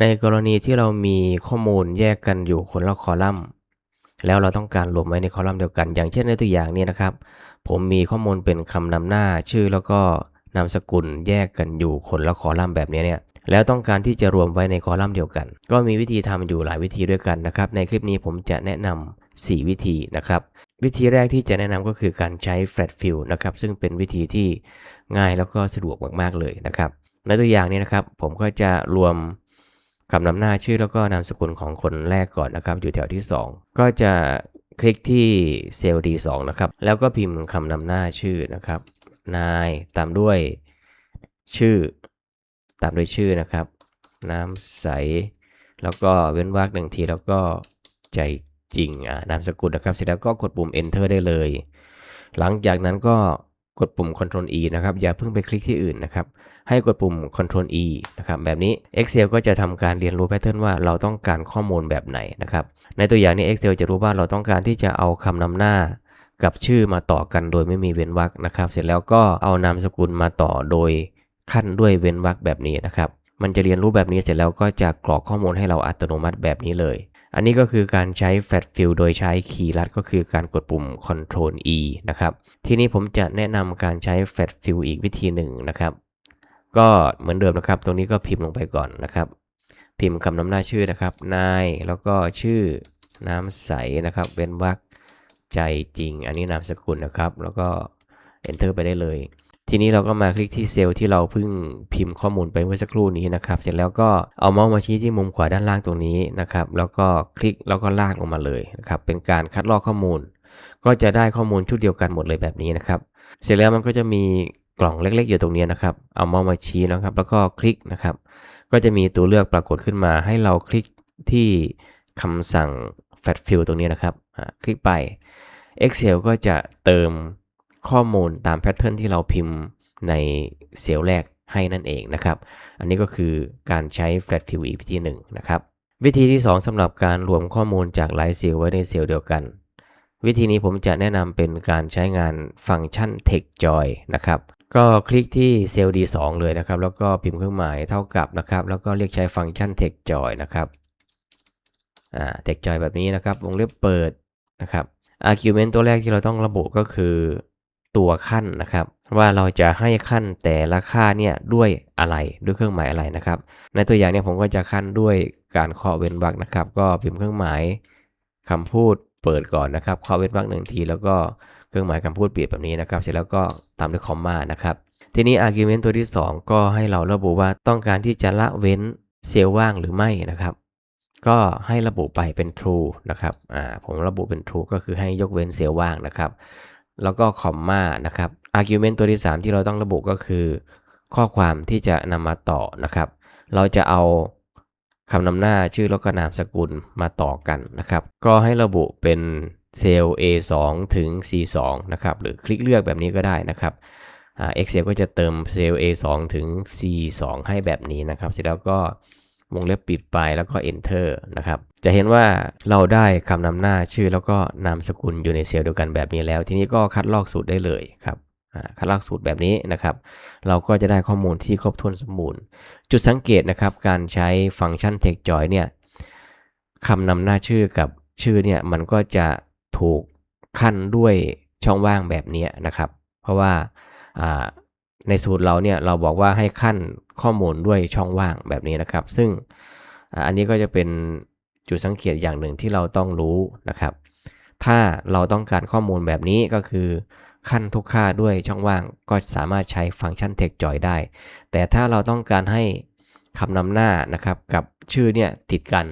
ในกรณีที่เรามีข้อมูลแยกกันอยู่คนละคอลัมน์ แล้วเราต้องการรวมไว้ในคอลัมน์เดียวกัน อย่างเช่นในตัวอย่างนี้นะครับ ผมมีข้อมูลเป็นคำนำหน้าชื่อแล้วก็นามสกุลแยกกันอยู่คนละคอลัมน์แบบนี้เนี่ยแล้วต้องการที่จะรวมไว้ในคอลัมน์เดียวกัน ก็มีวิธีทำอยู่หลายวิธีด้วยกันนะครับ ในคลิปนี้ผมจะแนะนำ4วิธีนะครับ วิธีแรกที่จะแนะนำก็คือการใช้ flat fill นะครับ ซึ่งเป็นวิธีที่ง่ายแล้วก็สะดวกมากๆเลยนะครับ ในตัวอย่างนี้นะครับ ผมก็จะรวม คำนำหน้าชื่อแล้วก็นามสกุลของคนแรกก่อนนะครับ อยู่แถวที่ 2 ก็จะคลิกที่เซลล์ D2 นะครับ แล้วก็พิมพ์คำนำหน้าชื่อนะครับ นายตามด้วยชื่อ ตามด้วยชื่อนะครับ น้ำใส แล้วก็เว้นวรรคหนึ่งทีแล้วก็ใจจริงอ่านามสกุลนะครับ เสร็จแล้วก็กดปุ่ม enter ได้เลย หลังจากนั้นก็ กดปุ่ม Ctrl E นะครับอย่าเพิ่งไปคลิกที่อื่นนะครับให้กดปุ่ม Ctrl E นะครับแบบนี้ Excel ก็จะทำการเรียนรู้แพทเทิร์นว่าเราต้องการข้อมูลแบบไหนนะครับในตัวอย่างนี้ Excel จะรู้ว่าเราต้องการที่จะเอาคำนำหน้ากับชื่อมาต่อกันโดยไม่มีเว้นวรรคนะครับ เสร็จแล้วก็เอานามสกุลมาต่อโดยขั้นด้วยเว้นวรรคแบบนี้นะครับมันจะเรียนรู้แบบนี้เสร็จแล้วก็จะกรอกข้อมูลให้เราอัตโนมัติแบบนี้เลย อันนี้ก็คือการใช้ Flat Fill โดยใช้คีย์ลัดก็คือการกดปุ่ม Ctrl E นะครับ ทีนี้ผมจะแนะนำการใช้ Flat Fill อีกวิธีหนึ่งนะครับ ก็เหมือนเดิมนะครับ ตรงนี้ก็พิมพ์ลงไปก่อนนะครับ พิมพ์คำนำหน้าชื่อนะครับ นาย แล้วก็ชื่อน้ำใสนะครับเว้นวรรคใจจริง อันนี้นามสกุลนะครับ แล้วก็ enter ไปได้เลย ทีนี้เราก็มาคลิกที่เซลล์ที่เราเพิ่งพิมพ์ข้อมูลไปเมื่อสักครู่นี้นะครับ เสร็จแล้วก็เอาเมาส์มาชี้ที่มุมขวาด้านล่างตรงนี้นะครับ แล้วก็คลิกแล้วก็ลากลงมาเลยนะครับ เป็นการคัดลอกข้อมูล ก็จะได้ข้อมูลชุดเดียวกันหมดเลยแบบนี้นะครับ เสร็จแล้วมันก็จะมีกล่องเล็ก ๆ อยู่ตรงนี้นะครับ เอาเมาส์มาชี้นะครับ แล้วก็คลิกนะครับ ก็จะมีตัวเลือกปรากฏขึ้นมา ให้เราคลิกที่คำสั่ง flat fill ตรงนี้นะครับ คลิกไป Excel ก็จะเติม ข้อมูลตามแพทเทิร์นที่เราพิมพ์ในเซลล์แรกให้นั่นเองนะครับ อันนี้ก็คือการใช้ flat fill อีกวิธีหนึ่งนะครับ วิธีที่ 2สำหรับการรวมข้อมูลจากหลายเซลล์ไว้ในเซลล์เดียวกัน วิธีนี้ผมจะแนะนำเป็นการใช้งานฟังก์ชัน text join นะครับก็คลิกที่เซลล์ D2 เลยนะครับ แล้วก็พิมพ์เครื่องหมายเท่ากับนะครับ แล้วก็เรียกใช้ฟังก์ชัน text join นะครับอ่า text join แบบนี้นะครับ วงเล็บเปิดนะครับ argument ตัวแรกที่เราต้องระบุก็คือ ตัวขั้นนะครับ ว่าเราจะให้ขั้นแต่ละค่าเนี่ยด้วยอะไรด้วยเครื่องหมายอะไรนะครับ ในตัวอย่างเนี่ยผมก็จะขั้นด้วยการเคาะเว้นวรรคนะครับ ก็พิมพ์เครื่องหมายคำพูดเปิดก่อนนะครับเคาะเว้นวรรคหนึ่งที แล้วก็เครื่องหมายคำพูดเปลี่ยนแบบนี้นะครับ เสร็จแล้วก็ตามด้วยคอมมานะครับทีนี้ argument ตัวที่ 2 ก็ให้เราระบุว่าต้องการที่จะละเว้นเซลล์ว่างหรือไม่นะครับ ก็ให้ระบุไปเป็น true นะครับ อ่า ผมระบุเป็น true ก็คือให้ยกเว้นเซลล์ว่างนะครับ แล้วก็คอมมานะครับ argument ตัวที่ 3 ที่เราต้องระบุก็คือ ข้อความที่จะนำมาต่อนะครับ เราจะเอาคำนำหน้าชื่อแล้วก็นามสกุลมาต่อกันนะครับ ก็ให้ระบุเป็นเซลล์ A2 ถึง C2 นะครับ หรือคลิกเลือกแบบนี้ก็ได้นะครับอ่า Excel ก็จะเติมเซลล์ A2 ถึง C2 ให้แบบนี้นะครับ เสร็จแล้วก็ วงเล็บปิดไปแล้วก็ enter นะครับ จะเห็นว่าเราได้คำนำหน้าชื่อแล้วก็นามสกุลอยู่ในเซลล์เดียวกันแบบนี้แล้ว ทีนี้ก็คัดลอกสูตรได้เลยครับคัดลอกสูตรแบบนี้นะครับ เราก็จะได้ข้อมูลที่ครบถ้วนสมบูรณ์ จุดสังเกตนะครับ การใช้ฟังก์ชัน text join เนี่ยคำนำหน้าชื่อกับชื่อเนี่ยมันก็จะถูกขั้นด้วยช่องว่างแบบนี้นะครับ เพราะว่า ในสูตรเราเนี่ยเราบอกว่าให้ขั้นข้อมูลด้วยช่องว่างแบบนี้นะครับ ซึ่งอันนี้ก็จะเป็นจุดสังเกตอย่างหนึ่งที่เราต้องรู้นะครับ ถ้าเราต้องการข้อมูลแบบนี้ก็คือขั้นทุกค่าด้วยช่องว่างก็สามารถใช้ฟังก์ชัน text join ได้ แต่ถ้าเราต้องการให้คำนำหน้านะครับกับชื่อเนี่ยติดกัน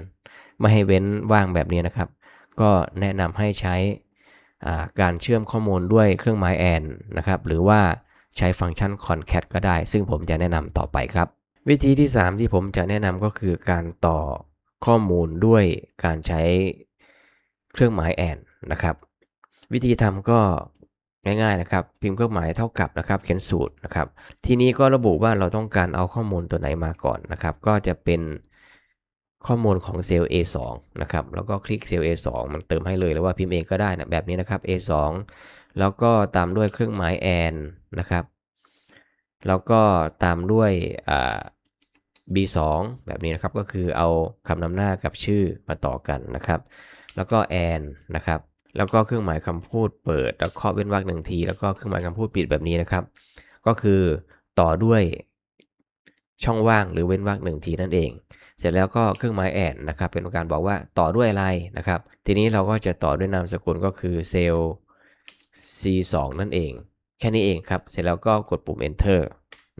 ไม่ให้เว้นว่างแบบนี้นะครับ ก็แนะนำให้ใช้การเชื่อมข้อมูลด้วยเครื่องหมายแอนนะครับหรือว่า ใช้ฟังก์ชัน concat ก็ได้ ซึ่งผมจะแนะนำต่อไปครับ วิธีที่ 3 ที่ผมจะแนะนำก็คือการต่อข้อมูลด้วยการใช้เครื่องหมายแอนนะครับ วิธีทำก็ง่ายๆนะครับ พิมพ์เครื่องหมายเท่ากับนะครับ เขียนสูตรนะครับ ทีนี้ก็ระบุว่าเราต้องการเอาข้อมูลตัวไหนมาก่อนนะครับ ก็จะเป็นข้อมูลของเซลล์ A2 นะครับ แล้วก็คลิกเซลล์ A2 มันเติมให้เลยหรือว่าพิมพ์เองก็ได้นะแบบนี้นะครับ A2 แล้วก็ตามด้วยเครื่องหมาย and นะครับ แล้วก็ตามด้วย B2 แบบนี้นะครับก็คือเอาคำนำหน้ากับชื่อมาต่อกันนะครับ แล้วก็ and นะครับแล้วก็เครื่องหมายคำพูดเปิด แล้วเคาะเว้นวรรคหนึ่งที แล้วก็เครื่องหมายคำพูดปิดแบบนี้นะครับ ก็คือต่อด้วยช่องว่างหรือเว้นวรรคหนึ่งทีนั่นเอง เสร็จแล้วก็เครื่องหมายแอนนะครับ เป็นการบอกว่าต่อด้วยอะไรนะครับ ทีนี้เราก็จะต่อด้วยนามสกุลก็คือเซลล์ C2 นั่นเอง แค่นี้เองครับ เสร็จแล้วก็กดปุ่ม enter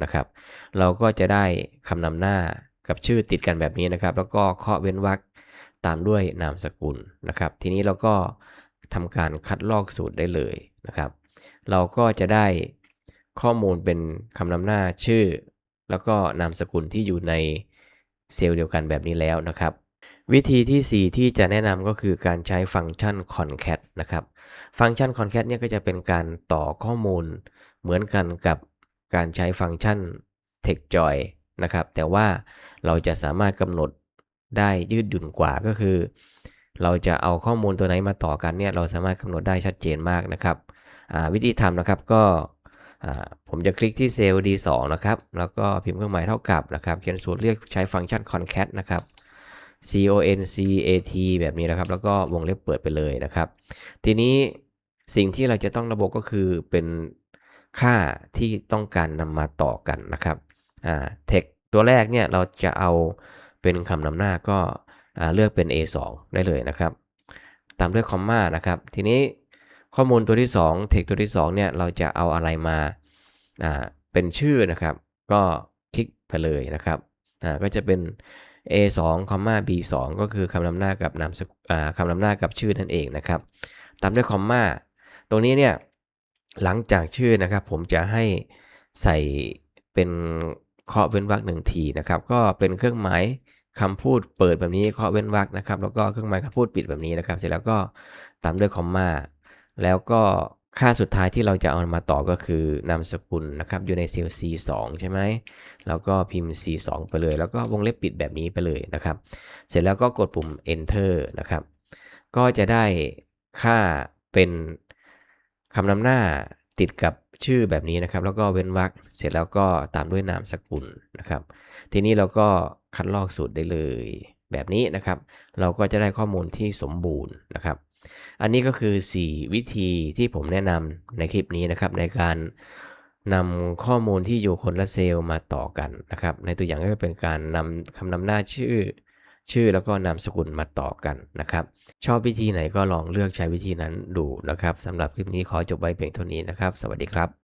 นะครับ เราก็จะได้คำนำหน้ากับชื่อติดกันแบบนี้นะครับ แล้วก็เคาะเว้นวรรคตามด้วยนามสกุลนะครับ ทีนี้เราก็ทำการคัดลอกสูตรได้เลยนะครับ เราก็จะได้ข้อมูลเป็นคำนำหน้าชื่อ แล้วก็นามสกุลที่อยู่ในเซลล์เดียวกันแบบนี้แล้วนะครับ วิธีที่ 4 ที่จะแนะนำก็คือการใช้ฟังก์ชัน concat นะครับ ฟังก์ชัน concat เนี่ยก็จะเป็นการต่อข้อมูลเหมือนกันกับการใช้ฟังก์ชัน textjoy นะครับ แต่ว่าเราจะสามารถกำหนดได้ยืดหยุ่นกว่าก็คือ เราจะเอาข้อมูลตัวไหนมาต่อกันเนี่ยเราสามารถกำหนดได้ชัดเจนมากนะครับ วิธีทำนะครับก็ผมจะคลิกที่เซลล์ D2 นะครับ แล้วก็พิมพ์เครื่องหมายเท่ากับนะครับ เขียนสูตรเรียกใช้ฟังก์ชัน concat นะครับ c o n c a t แบบนี้นะครับ แล้วก็วงเล็บเปิดไปเลยนะครับ ทีนี้สิ่งที่เราจะต้องระบบก็คือเป็นค่าที่ต้องการนำมาต่อกันนะครับอ่า text ตัวแรกเนี่ยเราจะเอาเป็นคำนำหน้าก็เลือกเป็น A2 ได้เลยนะครับ ตามด้วยคอมมานะครับ ทีนี้ข้อมูลตัวที่2 text ตัวที่2เนี่ยเราจะเอาอะไรมาอ่าเป็นชื่อนะครับ ก็คลิกไปเลยนะครับอ่าก็จะเป็น A2 B2 ก็คือคำนำหน้ากับนามคำนำหน้ากับชื่อนั่นเองนะครับ ตามด้วยคอมมาตรงนี้เนี่ยหลังจากชื่อนะครับ ผมจะให้ใส่เป็นเคาะเว้นวรรคหนึ่งทีนะครับ ก็เป็นเครื่องหมายคำพูดเปิดแบบนี้เคาะเว้นวรรคนะครับ แล้วก็เครื่องหมายคำพูดปิดแบบนี้นะครับ เสร็จแล้วก็ตามด้วยคอมมาแล้วก็ ค่าสุดท้ายที่เราจะเอามาต่อก็คือนามสกุลนะครับอยู่ในเซลล์ C2 ใช่ไหมแล้วก็พิมพ์ C2 ไปเลย แล้วก็วงเล็บปิดแบบนี้ไปเลยนะครับ เสร็จแล้วก็กดปุ่ม enter นะครับ ก็จะได้ค่าเป็นคำนำหน้าติดกับชื่อแบบนี้นะครับ แล้วก็เว้นวรรคเสร็จแล้วก็ตามด้วยนามสกุลนะครับ ทีนี้เราก็คัดลอกสูตรได้เลยแบบนี้นะครับ เราก็จะได้ข้อมูลที่สมบูรณ์นะครับ อันนี้ก็คือ 4 วิธีที่ผมแนะนำในคลิปนี้นะครับ ในการนำข้อมูลที่อยู่คนละเซลล์มาต่อกันนะครับ ในตัวอย่างก็จะเป็นการนำคำนำหน้าชื่อ ชื่อแล้วก็นามสกุลมาต่อกันนะครับ ชอบวิธีไหนก็ลองเลือกใช้วิธีนั้นดูนะครับสำหรับคลิปนี้ขอจบไว้เพียงเท่านี้นะครับ สวัสดีครับ